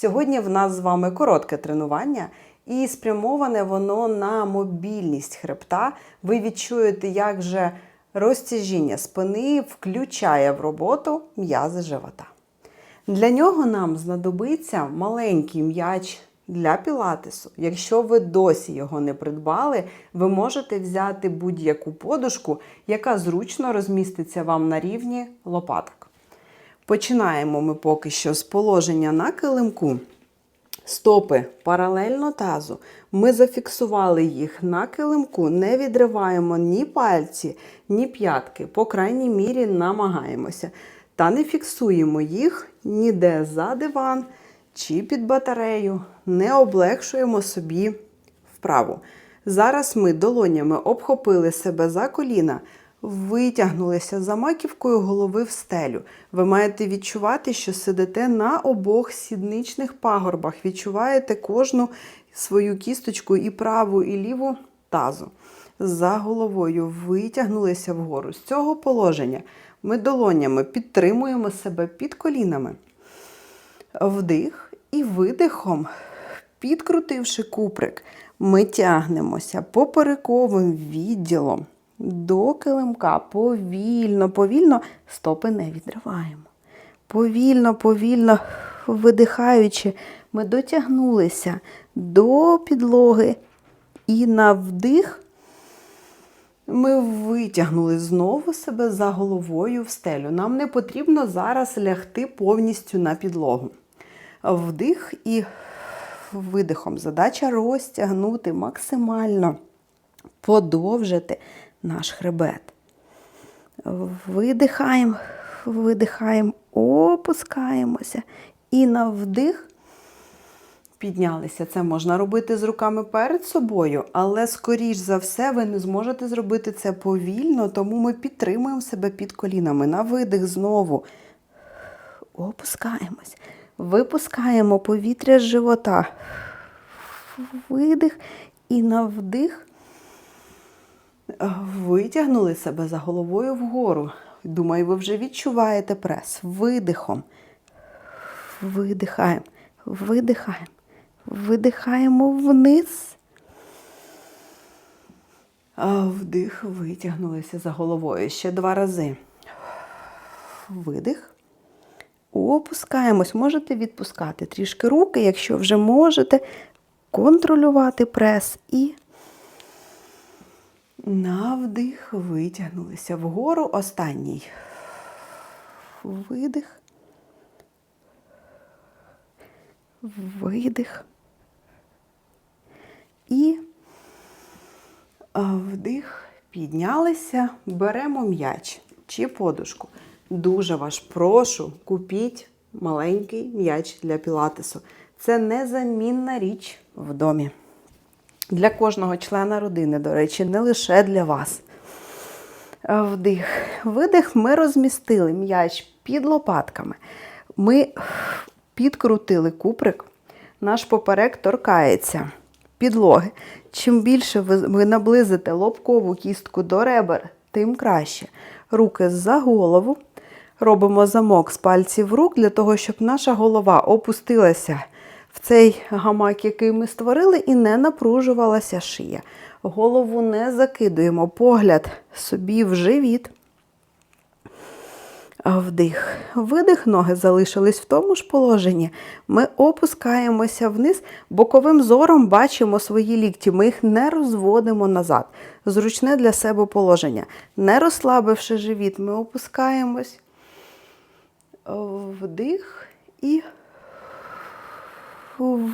Сьогодні в нас з вами коротке тренування, і спрямоване воно на мобільність хребта. Ви відчуєте, як же розтяжіння спини включає в роботу м'язи живота. Для нього нам знадобиться маленький м'яч для пілатесу. Якщо ви досі його не придбали, ви можете взяти будь-яку подушку, яка зручно розміститься вам на рівні лопаток. Починаємо ми поки що з положення на килимку. Стопи паралельно тазу. Ми зафіксували їх на килимку, не відриваємо ні пальці, ні п'ятки. По крайній мірі намагаємося. Та не фіксуємо їх ніде за диван чи під батарею, не облегшуємо собі вправу. Зараз ми долонями обхопили себе за коліна, витягнулися за маківкою голови в стелю. Ви маєте відчувати, що сидите на обох сідничних пагорбах, відчуваєте кожну свою кісточку і праву, і ліву тазу. За головою витягнулися вгору. З цього положення ми долонями підтримуємо себе під колінами. Вдих і видихом, підкрутивши куприк, ми тягнемося поперековим відділом до килимка. Повільно, повільно стопи не відриваємо. Повільно, повільно видихаючи, ми дотягнулися до підлоги і на вдих ми витягнули знову себе за головою в стелю. Нам не потрібно зараз лягти повністю на підлогу. Вдих і видихом. Задача розтягнути максимально, подовжити наш хребет. Видихаємо, видихаємо, опускаємося. І на вдих піднялися. Це можна робити з руками перед собою, але, скоріш за все, ви не зможете зробити це повільно, тому ми підтримуємо себе під колінами. На видих знову опускаємось. Випускаємо повітря з живота. Видих і на вдих. Витягнули себе за головою вгору. Думаю, ви вже відчуваєте прес. Видихом. Видихаємо, видихаємо, видихаємо вниз. Вдих, витягнулися за головою. Ще два рази. Видих. Опускаємось. Можете відпускати трішки руки, якщо вже можете контролювати прес і на вдих витягнулися вгору. Останній. Видих. Видих. І вдих. Піднялися, беремо м'яч чи подушку. Дуже вас прошу, купіть маленький м'яч для пілатесу. Це незамінна річ в домі. Для кожного члена родини, до речі, не лише для вас. Вдих. Видих ми розмістили м'яч під лопатками. Ми підкрутили куприк, наш поперек торкається підлоги. Чим більше ви наблизите лобкову кістку до ребер, тим краще. Руки за голову. Робимо замок з пальців рук для того, щоб наша голова опустилася в цей гамак, який ми створили, і не напружувалася шия. Голову не закидуємо, погляд собі в живіт. Вдих. Видих, ноги залишились в тому ж положенні. Ми опускаємося вниз, боковим зором бачимо свої лікті. Ми їх не розводимо назад. Зручне для себе положення. Не розслабивши живіт, ми опускаємось. Вдих і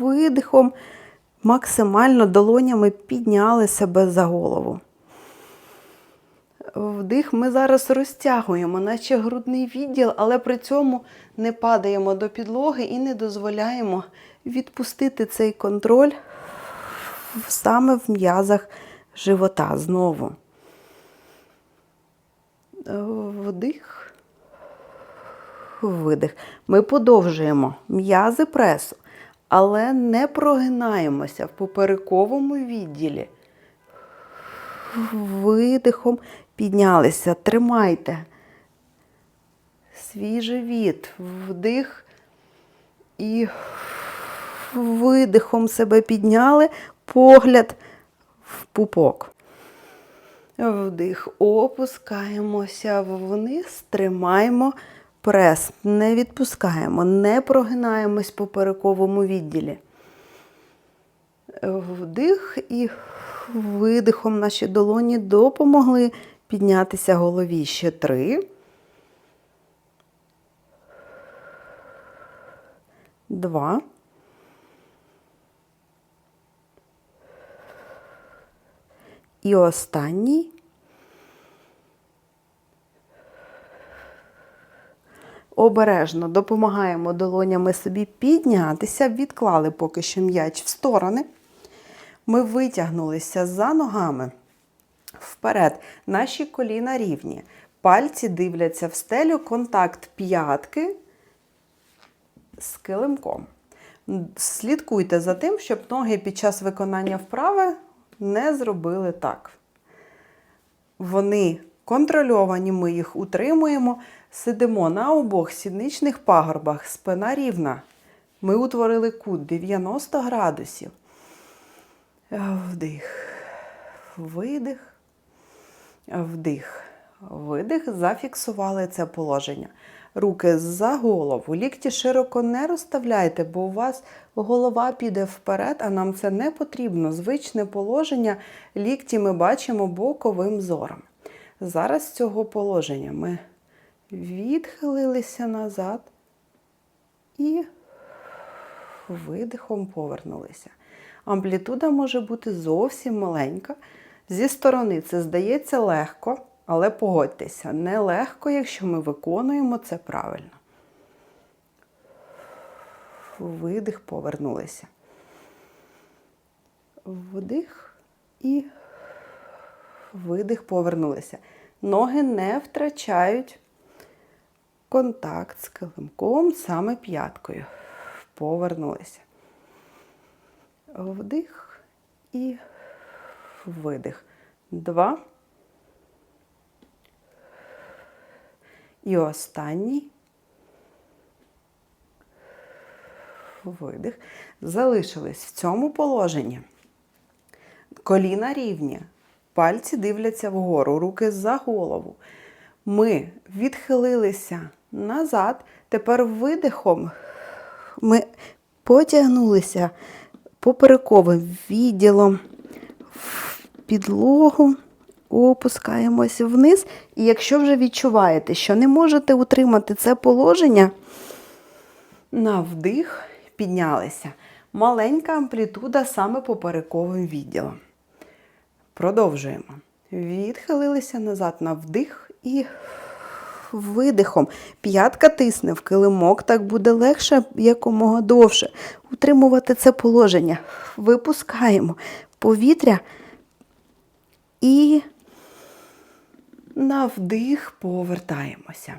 видихом максимально долонями підняли себе за голову. Вдих ми зараз розтягуємо, наче грудний відділ, але при цьому не падаємо до підлоги і не дозволяємо відпустити цей контроль саме в м'язах живота знову. Вдих, видих. Ми подовжуємо м'язи пресу, але не прогинаємося в поперековому відділі. Видихом піднялися. Тримайте свій живіт, вдих і видихом себе підняли, погляд в пупок. Вдих, опускаємося вниз, тримаємо прес, не відпускаємо, не прогинаємось по поперековому відділі. Вдих і видихом наші долоні допомогли піднятися голові. Ще три. Два. І останній. Обережно допомагаємо долонями собі піднятися, відклали поки що м'яч в сторони. Ми витягнулися за ногами вперед. Наші коліна рівні. Пальці дивляться в стелю, контакт п'ятки з килимком. Слідкуйте за тим, щоб ноги під час виконання вправи не зробили так. Вони контрольовані, ми їх утримуємо. Сидимо на обох сідничних пагорбах, спина рівна. Ми утворили кут 90 градусів. Вдих, видих, вдих, видих. Зафіксували це положення. Руки за голову. Лікті широко не розставляйте, бо у вас голова піде вперед, а нам це не потрібно. Звичне положення лікті ми бачимо боковим зором. Зараз з цього положення ми відхилилися назад і видихом повернулися. Амплітуда може бути зовсім маленька. Зі сторони це здається легко, але погодьтеся, не легко, якщо ми виконуємо це правильно. Видих, повернулися. Вдих і видих, повернулися. Ноги не втрачають контакт з килимком саме п'яткою. Повернулися. Вдих і видих. Два. І останній. Видих. Залишились в цьому положенні. Коліна рівні. Пальці дивляться вгору, руки за голову. Ми відхилилися назад. Тепер видихом ми потягнулися поперековим відділом в підлогу, опускаємося вниз. І якщо вже відчуваєте, що не можете утримати це положення, на вдих піднялися. Маленька амплітуда саме поперековим відділом. Продовжуємо. Відхилилися назад на вдих і видихом. П'ятка тисне в килимок, так буде легше якомога довше. Утримувати це положення. Випускаємо повітря і на вдих повертаємося.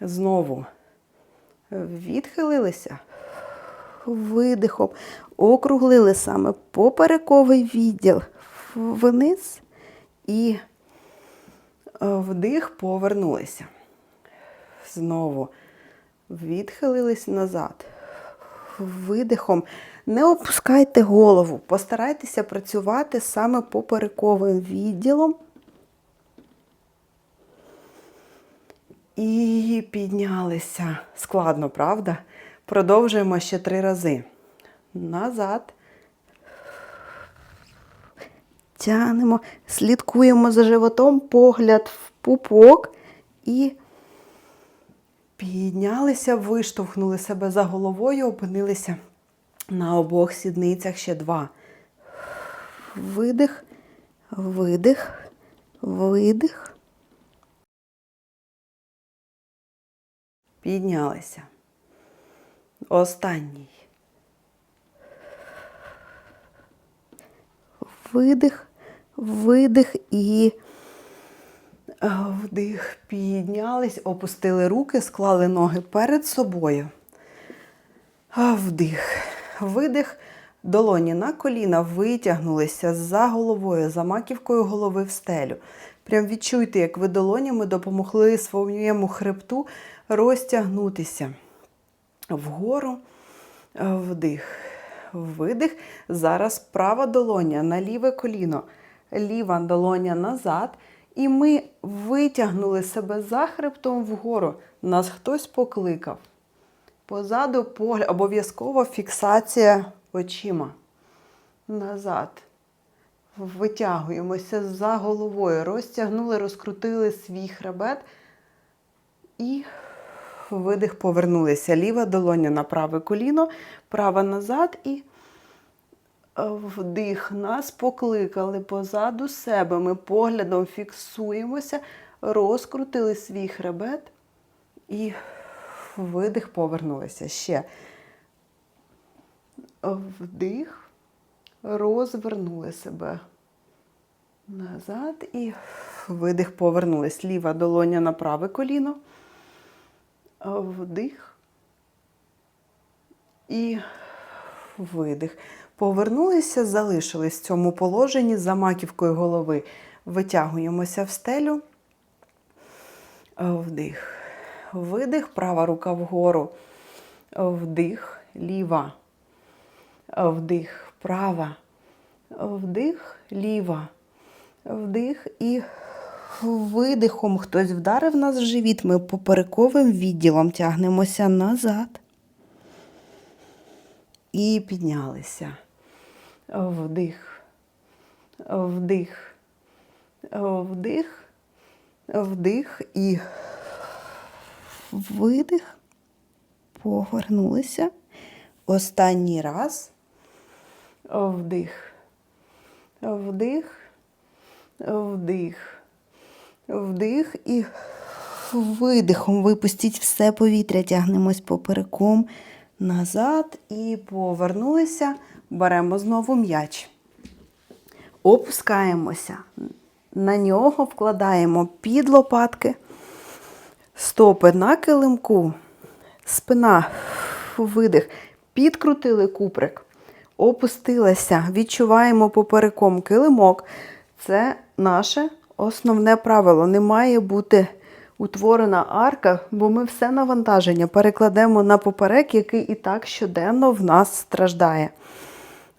Знову відхилилися. Видихом округлили саме поперековий відділ вниз і вдих повернулися. Знову відхилились назад. Видихом. Не опускайте голову, постарайтеся працювати саме поперековим відділом. І піднялися. Складно, правда? Продовжуємо ще три рази. Назад. Тянемо, слідкуємо за животом, погляд в пупок і піднялися, виштовхнули себе за головою, опинилися на обох сідницях ще два. Видих, видих, видих. Піднялися. Останній. Видих, видих і вдих. Піднялись, опустили руки, склали ноги перед собою. Вдих, видих, долоні на коліна витягнулися за головою, за маківкою голови в стелю. Прям відчуйте, як ви долонями допомогли своєму хребту розтягнутися вгору, вдих, видих. Зараз права долоня на ліве коліно, ліва долоня назад. І ми витягнули себе за хребтом вгору. Нас хтось покликав. Позаду погляд, обов'язково фіксація очима. Назад. Витягуємося за головою. Розтягнули, розкрутили свій хребет. І видих повернулися. Ліва долоня на праве коліно, права назад і вдих. Нас покликали позаду себе. Ми поглядом фіксуємося, розкрутили свій хребет і видих повернулися. Ще. Вдих, розвернули себе назад і видих повернулись. Ліва долоня на праве коліно. Вдих. І видих. Повернулися, залишились в цьому положенні за маківкою голови. Витягуємося в стелю. Вдих. Видих, права рука вгору. Вдих, ліва. Вдих, права. Вдих, ліва. Вдих і видихом хтось вдарив нас в живіт. Ми поперековим відділом тягнемося назад. І піднялися. Вдих. Вдих. Вдих. Вдих і видих. Повернулися. Останній раз. Вдих. Вдих. Вдих. Вдих і видихом випустіть все повітря, тягнемось попереком назад і повернулися. Беремо знову м'яч. Опускаємося. На нього вкладаємо під лопатки, стопи на килимку, спина, видих, підкрутили куприк, опустилася, відчуваємо попереком килимок. Це наше основне правило. Не має бути утворена арка, бо ми все навантаження перекладемо на поперек, який і так щоденно в нас страждає.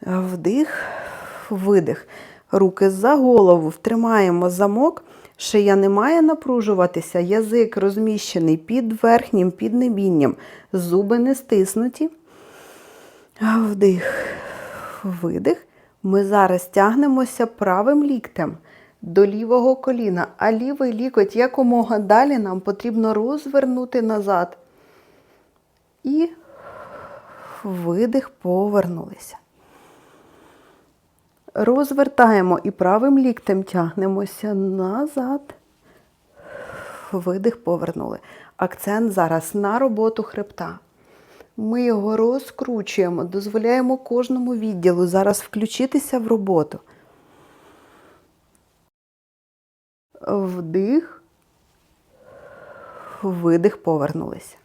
Вдих, видих. Руки за голову, втримаємо замок. Шия не має напружуватися, язик розміщений під верхнім піднебінням, зуби не стиснуті. Вдих, видих. Ми зараз тягнемося правим ліктем до лівого коліна, а лівий лікоть якомога далі нам потрібно розвернути назад. І видих, повернулися. Розвертаємо і правим ліктем тягнемося назад. Видих, повернули. Акцент зараз на роботу хребта. Ми його розкручуємо, дозволяємо кожному відділу зараз включитися в роботу. Вдих, видих, повернулися.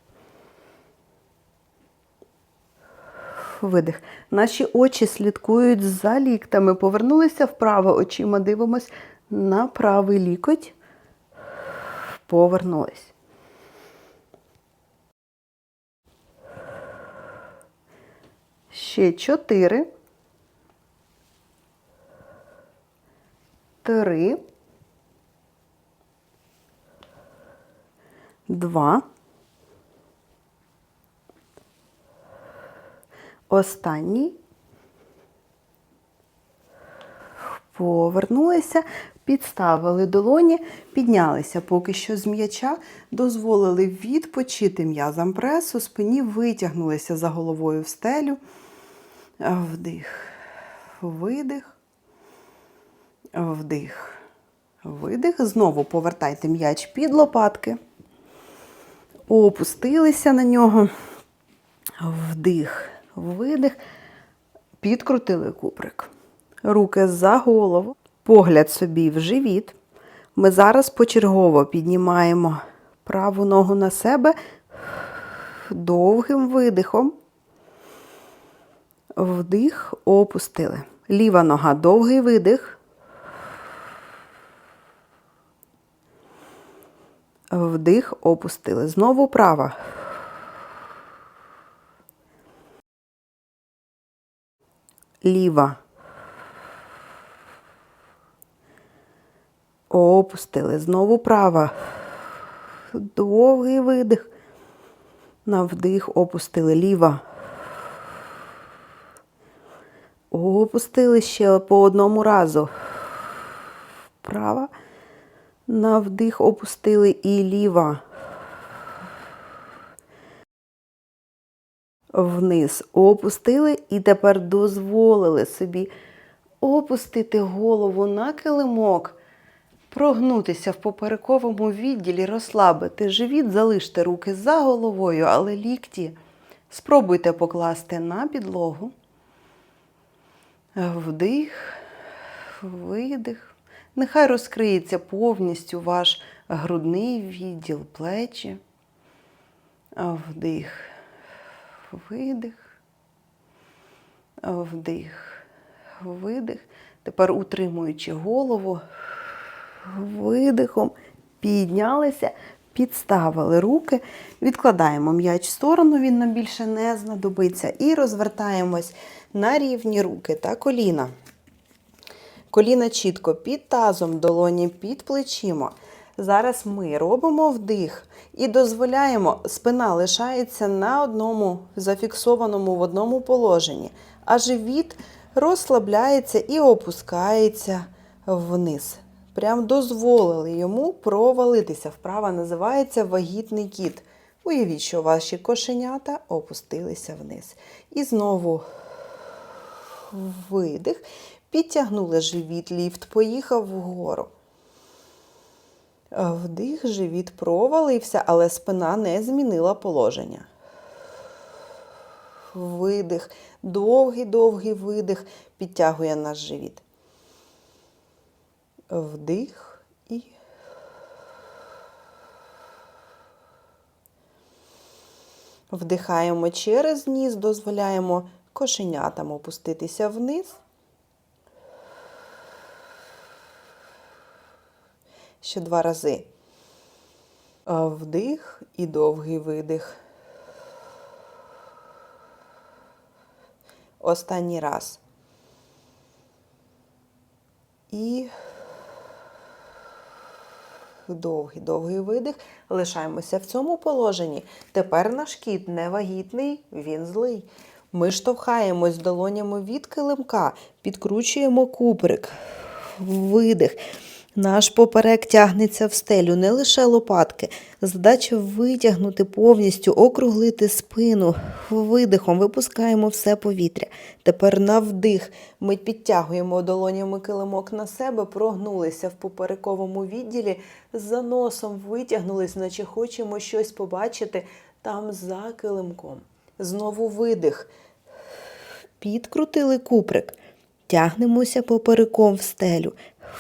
Видих. Наші очі слідкують за ліктами. Повернулися вправо, очима дивимось на правий лікоть. Повернулись. Ще чотири. Три. Два. Останній. Повернулися, підставили долоні, піднялися поки що з м'яча, дозволили відпочити м'язам пресу, спині витягнулися за головою в стелю. Вдих, видих, вдих, видих. Знову повертайте м'яч під лопатки. Опустилися на нього. Вдих, видих. Підкрутили куприк. Руки за голову, погляд собі в живіт. Ми зараз почергово піднімаємо праву ногу на себе довгим видихом. Вдих, опустили. Ліва нога довгий видих. Вдих, опустили. Знову права. Ліва. Опустили. Знову права. Довгий видих. На вдих опустили ліва. Опустили ще по одному разу. Права. На вдих опустили і ліва. Вниз опустили і тепер дозволили собі опустити голову на килимок, прогнутися в поперековому відділі, розслабити живіт, залиште руки за головою, але лікті спробуйте покласти на підлогу. Вдих, видих. Нехай розкриється повністю ваш грудний відділ, плечі. Вдих, видих. Вдих, видих. Тепер утримуючи голову, видихом піднялися, підставили руки, відкладаємо м'яч в сторону, він нам більше не знадобиться. І розвертаємось на рівні руки та коліна. Коліна чітко під тазом, долоні під плечима. Зараз ми робимо вдих і дозволяємо, спина лишається на одному зафіксованому в одному положенні, а живіт розслабляється і опускається вниз. Прям дозволили йому провалитися. Вправа називається вагітний кіт. Уявіть, що ваші кошенята опустилися вниз. І знову видих. Підтягнули живіт, ліфт поїхав вгору. Вдих, живіт провалився, але спина не змінила положення. Видих, довгий-довгий видих підтягує наш живіт. Вдих і. Вдихаємо через ніс, дозволяємо кошенятам опуститися вниз. Ще два рази. Вдих і довгий видих. Останній раз. І довгий, довгий видих. Лишаємося в цьому положенні. Тепер наш кіт не вагітний, він злий. Ми штовхаємось долонями від килимка, підкручуємо куприк. Видих. Наш поперек тягнеться в стелю, не лише лопатки. Задача витягнути повністю, округлити спину. Видихом випускаємо все повітря. Тепер на вдих ми підтягуємо долонями килимок на себе, прогнулися в поперековому відділі, за носом витягнулись, наче хочемо щось побачити там за килимком. Знову видих. Підкрутили куприк. Тягнемося попереком в стелю.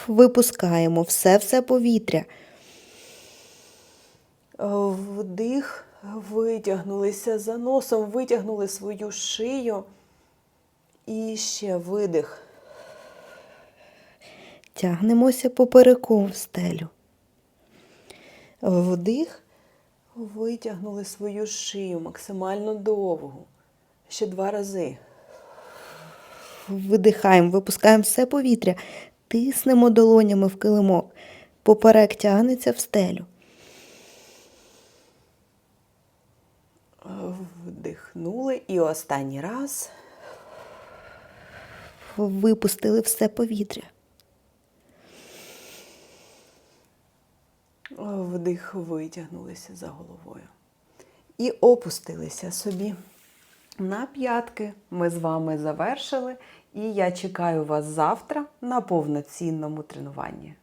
Випускаємо все-все повітря. Вдих, витягнулися за носом, витягнули свою шию. І ще видих. Тягнемося попереком в стелю. Вдих, витягнули свою шию максимально довгу. Ще два рази. Видихаємо, випускаємо все повітря, тиснемо долонями в килимок. Поперек тягнеться в стелю. Вдихнули і останній раз. Випустили все повітря. Вдих, витягнулися за головою. І опустилися собі. На п'ятки ми з вами завершили, і я чекаю вас завтра на повноцінному тренуванні.